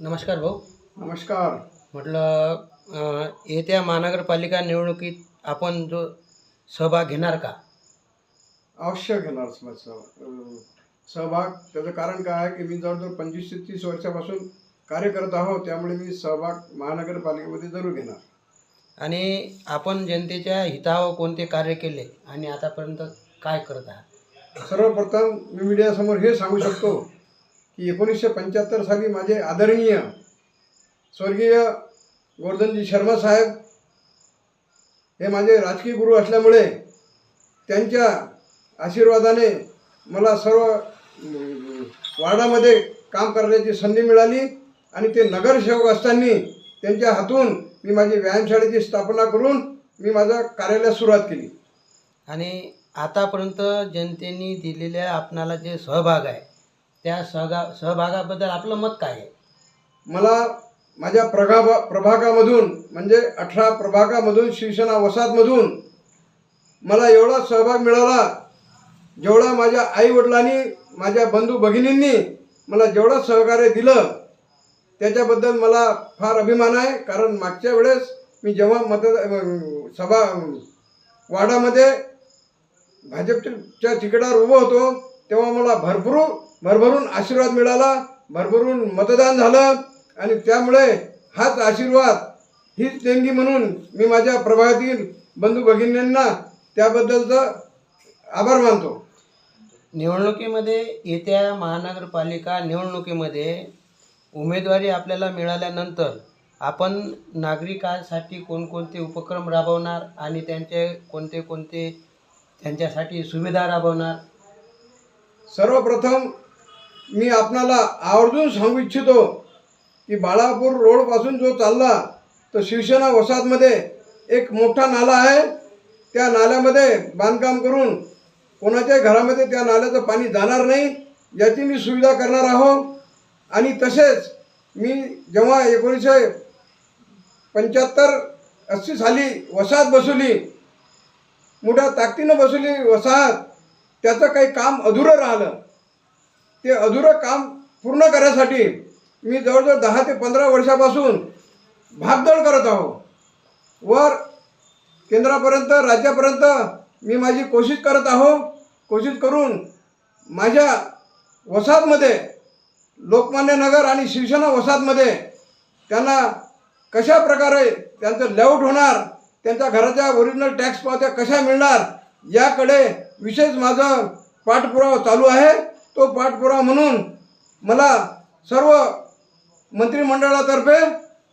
नमस्कार भाऊ. नमस्कार. म्हटलं येत्या महानगरपालिका निवडणुकीत आपण जो सहभाग घेणार का? अवश्य घेणार सहभाग सहभाग. त्याचं कारण काय आहे की मी जवळजवळ पंचवीस ते तीस वर्षापासून कार्य करत आहोत त्यामुळे मी सहभाग महानगरपालिकेमध्ये जरूर घेणार. आणि आपण जनतेच्या हितावर कोणते कार्य केले आणि आतापर्यंत काय करत आहात? सर्वप्रथम मी मीडियासमोर हे सांगू शकतो की एकोणीसशे पंच्याहत्तर साली माझे आदरणीय स्वर्गीय गोवर्धनजी शर्मा साहेब हे माझे राजकीय गुरु असल्यामुळे त्यांच्या आशीर्वादाने मला सर्व वार्डामध्ये काम करण्याची संधी मिळाली आणि ते नगरसेवक असताना त्यांच्या हातून मी माझी व्यायामशाळेची स्थापना करून मी माझ्या कार्यालयास सुरुवात केली. आणि आतापर्यंत जनतेने दिलेल्या आपणाला जे सहभाग आहे त्या सहगा सहभागाबद्दल आपलं मत काय आहे? मला माझ्या प्रभागा प्रभागामधून म्हणजे अठरा प्रभागामधून शिवसेना वसाहतमधून मला एवढा सहभाग मिळाला जेवढा माझ्या आईवडिलांनी माझ्या बंधू भगिनींनी मला जेवढं सहकार्य दिलं त्याच्याबद्दल मला फार अभिमान आहे. कारण मागच्या वेळेस मी जेव्हा मत सभा वाडामध्ये भाजपच्या तिकिटावर उभं होतो तेव्हा मला भरपूर भरभरून आशीर्वाद मिळाला भरभरून मतदान झालं आणि त्यामुळे हाच आशीर्वाद हीच देणगी म्हणून मी माझ्या प्रभागातील बंधू भगिनींना त्याबद्दलचं आभार मानतो. निवडणुकीमध्ये येत्या महानगरपालिका निवडणुकीमध्ये उमेदवारी आपल्याला मिळाल्यानंतर आपण नागरिकांसाठी कोणकोणते उपक्रम राबवणार आणि त्यांचे कोणते कोणते त्यांच्यासाठी सुविधा राबवणार? सर्वप्रथम मी आपणाला आवर्जून सांगू इच्छितो की बाळापूर रोडपासून जो चालला तर शिवसेना वसाहतमध्ये एक मोठा नाला आहे. त्या नाल्यामध्ये बांधकाम करून कोणाच्याही घरामध्ये त्या नाल्याचं पाणी जाणार नाही याची मी सुविधा करणार आहो आणि तसेच मी जेव्हा एकोणीसशे पंच्याहत्तर अस्सी साली वसाहत बसवली मोठ्या ताकदीनं बसवली वसाहत त्याचं काही काम अधुरं राहिलं. ते अधुरं काम पूर्ण करण्यासाठी मी जवळजवळ दहा ते पंधरा वर्षापासून भागदौड करत आहो. वर केंद्रापर्यंत राज्यापर्यंत मी माझी कोशिश करत आहो. कोशिश करून माझ्या वसाहतमध्ये लोकमान्य नगर आणि शिवसेना वसाहतमध्ये त्यांना कशा प्रकारे त्यांचं लेआउट होणार त्यांच्या घराच्या ओरिजिनल टॅक्स पावत्या कशा मिळणार याकडे विशेष माझं पाठपुरावा चालू आहे. तो पाठपुरावा म्हणून मला सर्व मंत्रिमंडळातर्फे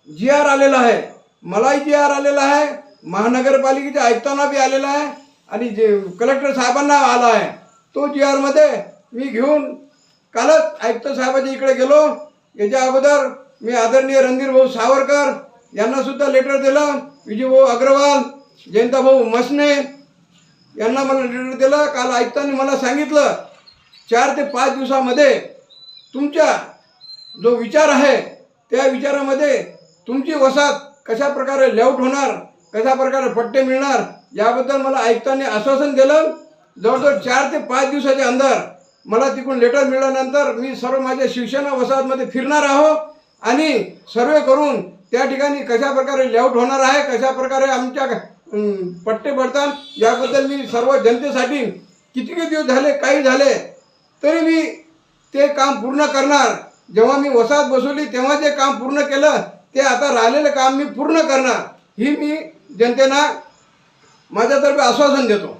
जी आर आलेला आहे मलाही जी आर आलेला आहे महानगरपालिकेच्या आयुक्तांना बी आलेला आहे आणि जे कलेक्टर साहेबांना आला आहे तो जी आरमध्ये मी घेऊन कालच आयुक्त साहेबाच्या इकडे गेलो. याच्या अगोदर मी आदरणीय रणधीर भाऊ सावरकर यांना सुद्धा लेटर दिलं. विजयभाऊ अग्रवाल जयंता भाऊ मसने यांना मला लेटर दिलं. काल आयुक्तांनी मला सांगितलं चार ते पाच दिवसामध्ये तुमच्या जो विचार आहे त्या विचारामध्ये तुमची वसाहत कशा प्रकारे लेआउट होणार कशा प्रकारे पट्टे मिळणार याबद्दल मला आयुक्तांनी आश्वासन दिलं. जवळजवळ चार ते पाच दिवसाच्या अंदर मला तिकडून लेटर मिळाल्यानंतर मी सर्व माझ्या शिवसेना वसाहतमध्ये फिरणार आहो आणि सर्वे करून त्या ठिकाणी कशा प्रकारे लेआउट होणार आहे कशा प्रकारे आमच्या पट्टे पडतात याबद्दल मी सर्व जनतेसाठी किती किती दिवस झाले काही झाले तरी मी ते काम पूर्ण करणार. जेव्हा मी वसाहत बसवली तेव्हा जे काम पूर्ण केलं ते आता राहिलेलं काम मी पूर्ण करणार. ही मी जनतेला माझ्यातर्फे आश्वासन देतो.